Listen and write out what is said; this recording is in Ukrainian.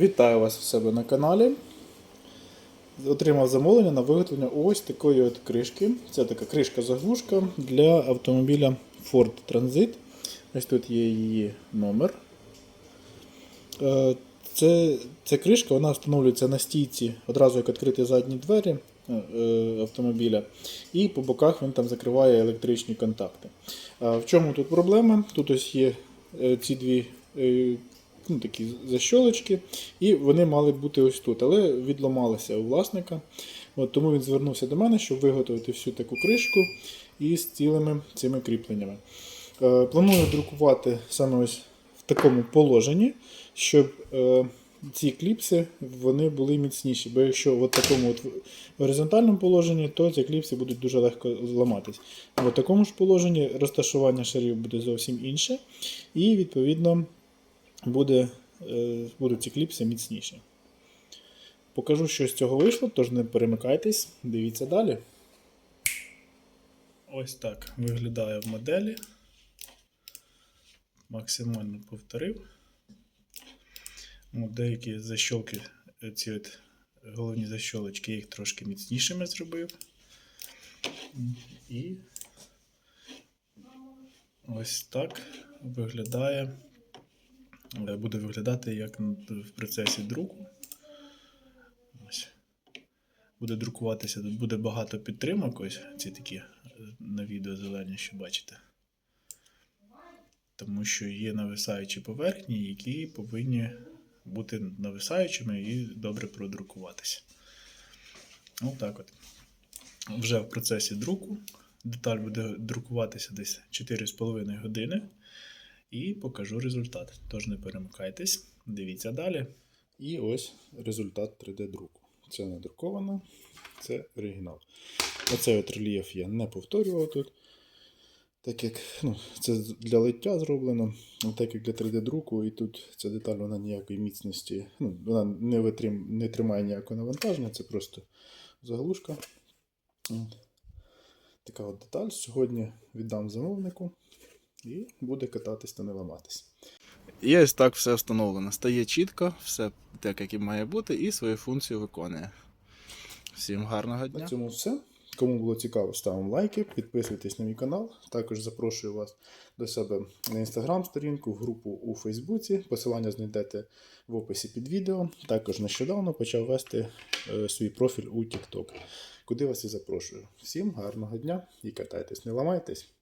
Вітаю вас у себе на каналі. Отримав замовлення на виготовлення ось такої от кришки. Це така кришка-заглушка для автомобіля Ford Transit. Ось тут є її номер. Е, Це, ця кришка вона встановлюється на стійці одразу як відкрити задні двері е, е, автомобіля, і по боках він там закриває електричні контакти. В чому тут проблема? Тут ось є ці дві ну, такі защолочки, і вони мали бути ось тут, але відламалися у власника. От, тому він звернувся до мене, щоб виготовити всю таку кришку із цілими цими кріпленнями. Е, Планую друкувати саме ось в такому положенні, щоб е, ці кліпси вони були міцніші. Бо якщо в такому от горизонтальному положенні, то ці кліпси будуть дуже легко зламатись. В такому ж положенні розташування шарів буде зовсім інше, і відповідно буде, е, будуть ці кліпси міцніші. Покажу, що з цього вийшло, тож не перемикайтесь, дивіться далі. Ось так виглядає в моделі. Максимально повторив. Деякі защолки, е, ці от головні защолочки, я їх трошки міцнішими зробив. І ось так виглядає е, буде виглядати як в процесі друку. Буде друкуватися, тут буде багато підтримок, ось ці такі е, на відео зелені, що бачите. Тому що є нависаючі поверхні, які повинні бути нависаючими і добре продрукуватися. Отак от. Вже в процесі друку. Деталь буде друкуватися десь 4,5 години і покажу результат. Тож не перемикайтесь, дивіться далі. І ось результат 3D-друку. Це не друковано, це оригінал. Оцей от рельєф я не повторював тут. Так як ну, це для лиття зроблено, а так як для 3D-друку, і тут ця деталь вона ніякої міцності, ну, вона не, витрим, не тримає ніякого навантаження, це просто заглушка. Така от деталь. Сьогодні віддам замовнику і буде кататись та не ламатись. І ось так все встановлено. Стає чітко, все так, як і має бути, і свою функцію виконує. Всім гарного дня. На цьому все. Кому було цікаво, ставимо лайки, підписуйтесь на мій канал. Також запрошую вас до себе на інстаграм-сторінку, в групу у Фейсбуці. Посилання знайдете в описі під відео. Також нещодавно почав вести е, свій профіль у TikTok, куди вас і запрошую. Всім гарного дня і катайтесь, не ламайтесь.